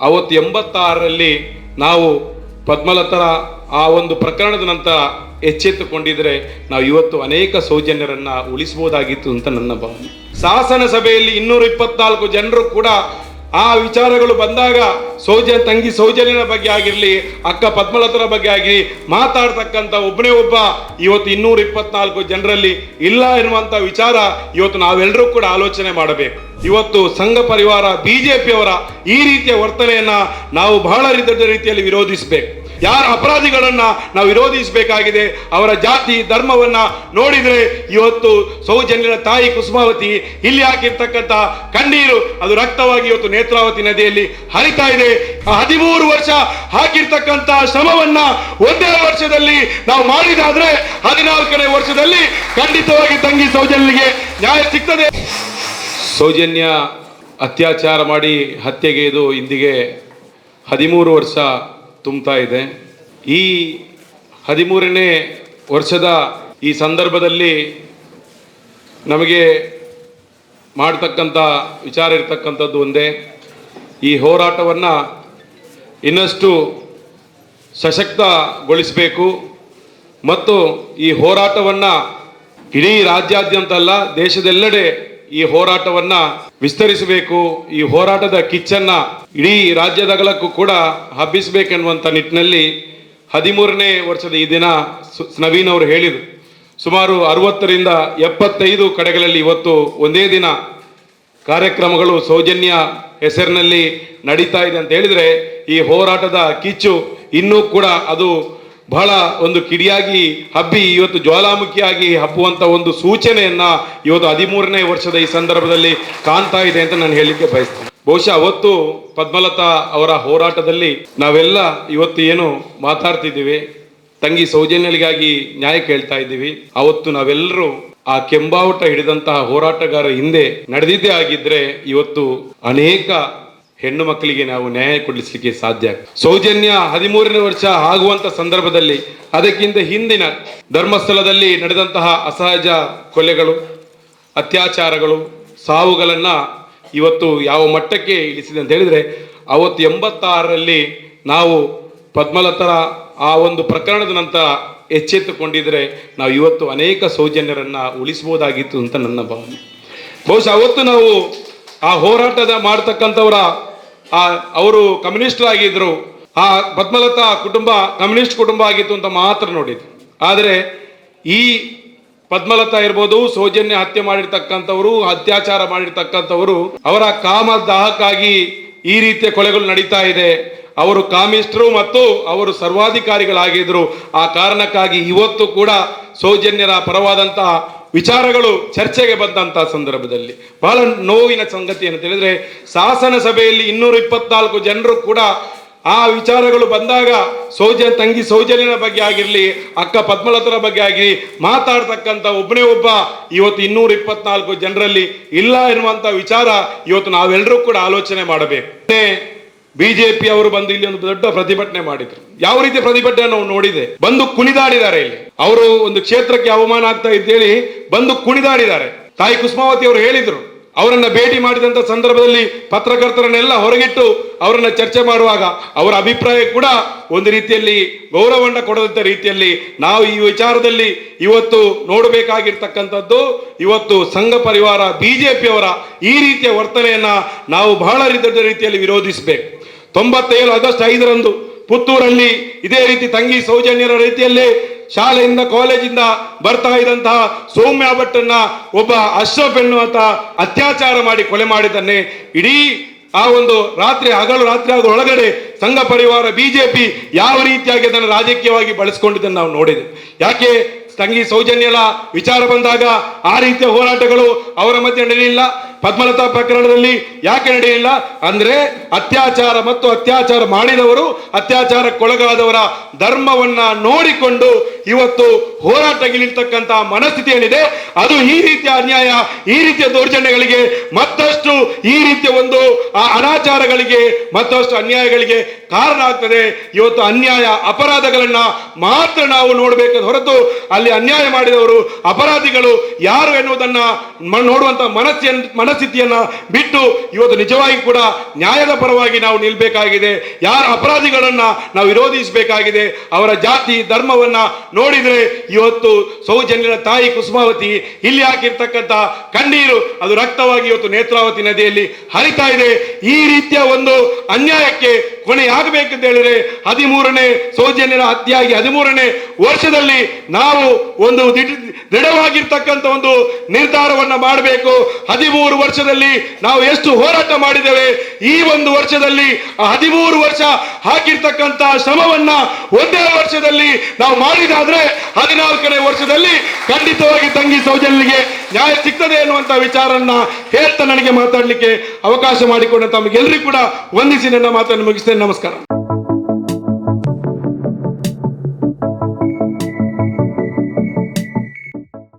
ಅವತ್ತು ಎಂಬತ್ತಾರರಲ್ಲಿ ನಾವು ಪದ್ಮಲತರ ಆ ಒಂದು ಪ್ರಕರಣದ ನಂತರ ಎಚ್ಚೆತ್ತುಕೊಂಡಿದ್ರೆ ನಾವು ಇವತ್ತು ಅನೇಕ ಸೌಜನ್ಯರನ್ನ ಉಳಿಸಬಹುದಾಗಿತ್ತು ಅಂತ ನನ್ನ ಭಾವನೆ. ಶಾಸನ ಸಭೆಯಲ್ಲಿ ಇನ್ನೂರ ಇಪ್ಪತ್ನಾಲ್ಕು ಜನರು ಕೂಡ ಆ ವಿಚಾರಗಳು ಬಂದಾಗ ಸೌಜ ತಂಗಿ ಸೌಜನ್ಯನ ಬಗ್ಗೆ ಆಗಿರಲಿ, ಅಕ್ಕ ಪದ್ಮಲತರ ಬಗ್ಗೆ ಆಗಿರಲಿ, ಮಾತಾಡ್ತಕ್ಕಂಥ ಒಬ್ಬನೇ ಒಬ್ಬ ಇವತ್ತು ಇನ್ನೂರ ಇಪ್ಪತ್ನಾಲ್ಕು ಜನರಲ್ಲಿ ಇಲ್ಲ ಎನ್ನುವಂಥ ವಿಚಾರ ಇವತ್ತು ನಾವೆಲ್ಲರೂ ಕೂಡ ಆಲೋಚನೆ ಮಾಡಬೇಕು. ಇವತ್ತು ಸಂಘ ಪರಿವಾರ, ಬಿಜೆಪಿಯವರ ಈ ರೀತಿಯ ವರ್ತನೆಯನ್ನ ನಾವು ಬಹಳ ರೀತಿಯ ರೀತಿಯಲ್ಲಿ ವಿರೋಧಿಸಬೇಕು. ಯಾರ ಅಪರಾಧಿಗಳನ್ನ ನಾವು ವಿರೋಧಿಸಬೇಕಾಗಿದೆ, ಅವರ ಜಾತಿ, ಧರ್ಮವನ್ನ ನೋಡಿದರೆ ಇವತ್ತು ಸೌಜನ್ಯರ ತಾಯಿ ಕುಸುಮಾವತಿ ಇಲ್ಲಿ ಹಾಕಿರ್ತಕ್ಕಂಥ ಕಣ್ಣೀರು, ಅದು ರಕ್ತವಾಗಿ ಇವತ್ತು ನೇತ್ರಾವತಿ ನದಿಯಲ್ಲಿ ಹರಿತಾ ಇದೆ. ಹದಿಮೂರು ವರ್ಷ ಹಾಕಿರ್ತಕ್ಕಂಥ ಶ್ರಮವನ್ನ ಒಂದೇ ವರ್ಷದಲ್ಲಿ ನಾವು ಮಾಡಿದಾದ್ರೆ ಹದಿನಾಲ್ಕನೇ ವರ್ಷದಲ್ಲಿ ಖಂಡಿತವಾಗಿ ತಂಗಿ ಸೌಜನ್ಯರಿಗೆ ನ್ಯಾಯ ಸಿಗ್ತದೆ. ಸೌಜನ್ಯ ಅತ್ಯಾಚಾರ ಮಾಡಿ ಹತ್ಯೆಗೆ ಇದು ಇಂದಿಗೆ ಹದಿಮೂರು ವರ್ಷ ತುಂಬ್ತಾ ಇದೆ. ಈ ಹದಿಮೂರನೇ ವರ್ಷದ ಈ ಸಂದರ್ಭದಲ್ಲಿ ನಮಗೆ ಮಾಡ್ತಕ್ಕಂಥ, ವಿಚಾರ ಇರತಕ್ಕಂಥದ್ದು ಒಂದೇ. ಈ ಹೋರಾಟವನ್ನು ಇನ್ನಷ್ಟು ಸಶಕ್ತಗೊಳಿಸಬೇಕು. ಮತ್ತು ಈ ಹೋರಾಟವನ್ನು ಇಡೀ ರಾಜ್ಯಾದ್ಯಂತ ಅಲ್ಲ, ದೇಶದೆಲ್ಲೆಡೆ ಈ ಹೋರಾಟವನ್ನ ವಿಸ್ತರಿಸಬೇಕು, ಈ ಹೋರಾಟದ ಕಿಚ್ಚನ್ನ ಇಡೀ ರಾಜ್ಯದಗಲಕ್ಕೂ ಕೂಡ ಹಬ್ಬಿಸಬೇಕೆನ್ನುವಂಥ ನಿಟ್ಟಿನಲ್ಲಿ ಹದಿಮೂರನೇ ವರ್ಷದ ಈ ದಿನ ನವೀನ್ ಅವರು ಹೇಳಿದರು. ಸುಮಾರು ಅರವತ್ತರಿಂದ ಎಪ್ಪತ್ತೈದು ಕಡೆಗಳಲ್ಲಿ ಇವತ್ತು ಒಂದೇ ದಿನ ಕಾರ್ಯಕ್ರಮಗಳು ಸೌಜನ್ಯ ಹೆಸರಿನಲ್ಲಿ ನಡೀತಾ ಇದೆ ಅಂತ ಹೇಳಿದರೆ ಈ ಹೋರಾಟದ ಕಿಚ್ಚು ಇನ್ನೂ ಕೂಡ ಅದು ಬಹಳ ಒಂದು ಕಿಡಿಯಾಗಿ ಹಬ್ಬಿ ಇವತ್ತು ಜ್ವಾಲಾಮುಖಿಯಾಗಿ ಹಬ್ಬುವಂತ ಒಂದು ಸೂಚನೆಯನ್ನ ಇವತ್ತು ಹದಿಮೂರನೇ ವರ್ಷದ ಈ ಸಂದರ್ಭದಲ್ಲಿ ಕಾಣ್ತಾ ಇದೆ ಅಂತ ನಾನು ಹೇಳಲಿಕ್ಕೆ ಬಯಸ್ತೇನೆ. ಬಹುಶಃ ಅವತ್ತು ಪದ್ಮಲತಾ ಅವರ ಹೋರಾಟದಲ್ಲಿ ನಾವೆಲ್ಲ ಇವತ್ತು ಏನು ಮಾತಾಡ್ತಿದ್ದೀವಿ, ತಂಗಿ ಸೌಜನ್ಯಗಾಗಿ ನ್ಯಾಯ ಕೇಳ್ತಾ ಇದ್ದೀವಿ. ಅವತ್ತು ನಾವೆಲ್ಲರೂ ಆ ಕೆಂಬಾವುಟ ಹಿಡಿದಂತಹ ಹೋರಾಟಗಾರ ಹಿಂದೆ ನಡೆದಿದ್ದೇ ಆಗಿದ್ರೆ ಇವತ್ತು ಅನೇಕ ಹೆಣ್ಣು ಮಕ್ಕಳಿಗೆ ನಾವು ನ್ಯಾಯ ಕೊಡಿಸಲಿಕ್ಕೆ ಸಾಧ್ಯ. ಸೌಜನ್ಯ ಹದಿಮೂರನೇ ವರ್ಷ ಆಗುವಂತ ಸಂದರ್ಭದಲ್ಲಿ ಅದಕ್ಕಿಂತ ಹಿಂದಿನ ಧರ್ಮಸ್ಥಳದಲ್ಲಿ ನಡೆದಂತಹ ಅಸಹಜ ಕೊಲೆಗಳು, ಅತ್ಯಾಚಾರಗಳು, ಸಾವುಗಳನ್ನ ಇವತ್ತು ಯಾವ ಮಟ್ಟಕ್ಕೆ ಇಳಿಸಿದೆ ಅಂತ ಹೇಳಿದ್ರೆ, ಅವತ್ತು ಎಂಬತ್ತಾರರಲ್ಲಿ ನಾವು ಪದ್ಮಲತರ ಆ ಒಂದು ಪ್ರಕರಣದ ನಂತರ ಎಚ್ಚೆತ್ತುಕೊಂಡಿದ್ರೆ ನಾವು ಇವತ್ತು ಅನೇಕ ಸೌಜನ್ಯರನ್ನ ಉಳಿಸಬಹುದಾಗಿತ್ತು ಅಂತ ನನ್ನ ಭಾವನೆ. ಬಹುಶಃ ಅವತ್ತು ನಾವು ಆ ಹೋರಾಟದ ಮಾಡ್ತಕ್ಕಂಥವರ ಆ, ಅವರು ಕಮ್ಯುನಿಸ್ಟರಾಗಿದ್ರು ಆ ಪದ್ಮಲತಾ ಕುಟುಂಬ ಕಮ್ಯುನಿಸ್ಟ್ ಕುಟುಂಬ ಆಗಿತ್ತು ಅಂತ ಮಾತ್ರ ನೋಡಿದ್ರು ಆದರೆ ಈ ಪದ್ಮಲತಾ ಇರ್ಬೋದು, ಸೌಜನ್ಯ ಹತ್ಯೆ ಮಾಡಿರ್ತಕ್ಕಂಥವರು, ಅತ್ಯಾಚಾರ ಮಾಡಿರ್ತಕ್ಕಂಥವರು, ಅವರ ಕಾಮ ದಾಹಕ್ಕಾಗಿ ಈ ರೀತಿಯ ಕೊಲೆಗಳು ನಡೀತಾ ಇದೆ. ಅವರು ಕಾಮಿಸ್ಟ್ರು ಮತ್ತು ಅವರು ಸರ್ವಾಧಿಕಾರಿಗಳಾಗಿದ್ರು. ಆ ಕಾರಣಕ್ಕಾಗಿ ಇವತ್ತು ಕೂಡ ಸೌಜನ್ಯರ ಪರವಾದಂತಹ ವಿಚಾರಗಳು ಚರ್ಚೆಗೆ ಬಂದಂತಹ ಸಂದರ್ಭದಲ್ಲಿ ಬಹಳ ನೋವಿನ ಸಂಗತಿ ಅಂತ ಹೇಳಿದ್ರೆ ಶಾಸನ ಸಭೆಯಲ್ಲಿ ಇನ್ನೂರ ಇಪ್ಪತ್ನಾಲ್ಕು ಜನರು ಕೂಡ ಆ ವಿಚಾರಗಳು ಬಂದಾಗ ಸೌಜ ತಂಗಿ ಸೌಜನ್ಯನ ಬಗ್ಗೆ ಆಗಿರಲಿ, ಅಕ್ಕ ಪದ್ಮಲತರ ಬಗ್ಗೆ ಆಗಿರಲಿ, ಮಾತಾಡ್ತಕ್ಕಂಥ ಒಬ್ಬನೇ ಒಬ್ಬ ಇವತ್ತು ಇನ್ನೂರ ಇಪ್ಪತ್ನಾಲ್ಕು ಜನರಲ್ಲಿ ಇಲ್ಲ ಎನ್ನುವಂಥ ವಿಚಾರ ಇವತ್ತು ನಾವೆಲ್ಲರೂ ಕೂಡ ಆಲೋಚನೆ ಮಾಡಬೇಕು. ಬಿಜೆಪಿ ಅವರು ಬಂದು ಇಲ್ಲಿ ಒಂದು ದೊಡ್ಡ ಪ್ರತಿಭಟನೆ ಮಾಡಿದ್ರು. ಯಾವ ರೀತಿ ಪ್ರತಿಭಟನೆ ನಾವು ನೋಡಿದೆ? ಬಂದು ಕುಣಿದಾಡಿದ್ದಾರೆ ಇಲ್ಲಿ. ಅವರು ಒಂದು ಕ್ಷೇತ್ರಕ್ಕೆ ಅವಮಾನ ಆಗ್ತಾ ಇದ್ದೇಳಿ ಬಂದು ಕುಣಿದಾಡಿದ್ದಾರೆ. ತಾಯಿ ಕುಸುಮಾವತಿ ಅವರು ಹೇಳಿದ್ರು, ಅವರನ್ನ ಭೇಟಿ ಮಾಡಿದಂತ ಸಂದರ್ಭದಲ್ಲಿ ಪತ್ರಕರ್ತರನ್ನೆಲ್ಲ ಹೊರಗಿಟ್ಟು ಅವರನ್ನ ಚರ್ಚೆ ಮಾಡುವಾಗ ಅವರ ಅಭಿಪ್ರಾಯ ಕೂಡ ಒಂದು ರೀತಿಯಲ್ಲಿ ಗೌರವವನ್ನು ಕೊಡದಂತ ರೀತಿಯಲ್ಲಿ ನಾವು ಈ ವಿಚಾರದಲ್ಲಿ ಇವತ್ತು ನೋಡಬೇಕಾಗಿರ್ತಕ್ಕಂಥದ್ದು, ಇವತ್ತು ಸಂಘ ಪರಿವಾರ, ಬಿಜೆಪಿಯವರ ಈ ರೀತಿಯ ವರ್ತನೆಯನ್ನ ನಾವು ಬಹಳ ದೊಡ್ಡ ರೀತಿಯಲ್ಲಿ ವಿರೋಧಿಸಬೇಕು. ತೊಂಬತ್ತೇಳು ಆಗಸ್ಟ್ ಐದರಂದು ಪುತ್ತೂರಲ್ಲಿ ಇದೇ ರೀತಿ ತಂಗಿ ಸೌಜನ್ಯರ ರೀತಿಯಲ್ಲಿ ಶಾಲೆಯಿಂದ ಕಾಲೇಜಿಂದ ಬರ್ತಾ ಇದ್ದಂತಹ ಸೌಮ್ಯ ಭಟ್ಟನ್ನ ಒಬ್ಬ ಅಶ್ರಫ್ ಎನ್ನುವಂತ ಅತ್ಯಾಚಾರ ಮಾಡಿ ಕೊಲೆ ಮಾಡಿದ್ದಾನೆ ಇಡೀ ಆ ಒಂದು ರಾತ್ರಿ ಹಗಲು ರಾತ್ರಿ ಆಗುವ ಒಳಗಡೆ ಸಂಘ ಪರಿವಾರ ಬಿಜೆಪಿ ಯಾವ ರೀತಿಯಾಗಿ ಅದನ್ನು ರಾಜಕೀಯವಾಗಿ ಬಳಸ್ಕೊಂಡಿದ್ದನ್ನು ನಾವು ನೋಡಿದೆ. ಯಾಕೆ ತಂಗಿ ಸೌಜನ್ಯಲ ವಿಚಾರ ಬಂದಾಗ ಆ ರೀತಿಯ ಹೋರಾಟಗಳು ಅವರ ಮಧ್ಯೆ ನಡೆಯಲಿಲ್ಲ? ಪದ್ಮಲತಾ ಪ್ರಕರಣದಲ್ಲಿ ಯಾಕೆ ನಡೆಯಲಿಲ್ಲ ಅಂದ್ರೆ ಅತ್ಯಾಚಾರ ಮತ್ತು ಅತ್ಯಾಚಾರ ಮಾಡಿದವರು, ಅತ್ಯಾಚಾರಕ್ಕೊಳಗಾದವರ ಧರ್ಮವನ್ನ ನೋಡಿಕೊಂಡು ಇವತ್ತು ಹೋರಾಟಗಿಳಿರ್ತಕ್ಕಂಥ ಮನಸ್ಥಿತಿ ಏನಿದೆ ಅದು ಈ ರೀತಿಯ ಅನ್ಯಾಯ, ಈ ರೀತಿಯ ದೌರ್ಜನ್ಯಗಳಿಗೆ, ಮತ್ತಷ್ಟು ಈ ರೀತಿಯ ಒಂದು ಆ ಅನಾಚಾರಗಳಿಗೆ, ಮತ್ತಷ್ಟು ಅನ್ಯಾಯಗಳಿಗೆ ಕಾರಣ ಆಗ್ತದೆ. ಇವತ್ತು ಅನ್ಯಾಯ, ಅಪರಾಧಗಳನ್ನ ಮಾತ್ರ ನಾವು ನೋಡಬೇಕಾದ ಹೊರತು ಅಲ್ಲಿ ಅನ್ಯಾಯ ಮಾಡಿದವರು, ಅಪರಾಧಿಗಳು ಯಾರು ಎನ್ನುವುದನ್ನ ನೋಡುವಂತ ಮನಸ್ಸಿನ ಮನಸ್ಥಿತಿಯನ್ನ ಬಿಟ್ಟು ಇವತ್ತು ನಿಜವಾಗಿ ಕೂಡ ನ್ಯಾಯದ ಪರವಾಗಿ ನಾವು ನಿಲ್ಬೇಕಾಗಿದೆ. ಯಾರ ಅಪರಾಧಿಗಳನ್ನ ನಾವು ವಿರೋಧಿಸಬೇಕಾಗಿದೆ. ಅವರ ಜಾತಿ, ಧರ್ಮವನ್ನ ನೋಡಿದ್ರೆ ಇವತ್ತು ಸೌಜನ್ಯರ ತಾಯಿ ಕುಸುಮಾವತಿ ಇಲ್ಲಿ ಹಾಕಿರ್ತಕ್ಕಂತ ಕಣ್ಣೀರು, ಅದು ರಕ್ತವಾಗಿ ಇವತ್ತು ನೇತ್ರಾವತಿ ನದಿಯಲ್ಲಿ ಹರಿತಾ ಇದೆ. ಈ ರೀತಿಯ ಒಂದು ಅನ್ಯಾಯಕ್ಕೆ ಕೊನೆಯಾಗಬೇಕಂತ ಹೇಳಿದ್ರೆ ಹದಿಮೂರನೇ ಸೌಜನ್ಯರ ಹತ್ಯೆಯಾಗಿ ಹದಿಮೂರನೇ ವರ್ಷದಲ್ಲಿ ನಾವು ಒಂದು ದಿಢ- ದೃಢವಾಗಿರ್ತಕ್ಕಂಥ ಒಂದು ನಿರ್ಧಾರವನ್ನ ಮಾಡಬೇಕು. ಹದಿಮೂರು ವರ್ಷದಲ್ಲಿ ನಾವು ಎಷ್ಟು ಹೋರಾಟ ಮಾಡಿದ್ದೇವೆ, ಈ ಒಂದು ವರ್ಷದಲ್ಲಿ ಹದಿಮೂರು ವರ್ಷ ಹಾಕಿರ್ತಕ್ಕಂತಹ ಶ್ರಮವನ್ನ ಒಂದೇ ವರ್ಷದಲ್ಲಿ ನಾವು ಮಾಡಿದಾದ್ರೆ ಹದಿನಾಲ್ಕನೇ ವರ್ಷದಲ್ಲಿ ಖಂಡಿತವಾಗಿ ತಂಗಿ ಸೌಜನ್ಯಗೆ ನ್ಯಾಯ ಸಿಗ್ತದೆ ಅನ್ನುವಂತ ವಿಚಾರನ್ನ ಹೇಳ್ತಾ ನನಗೆ ಮಾತಾಡಲಿಕ್ಕೆ ಅವಕಾಶ ಮಾಡಿಕೊಂಡ ತಮಗೆಲ್ಲರಿಗೂ ಕೂಡ ವಂದಿಸಿ ನನ್ನ ಮಾತನ್ನು ಮುಗಿಸ್ತೇನೆ. ನಮಸ್ಕಾರ.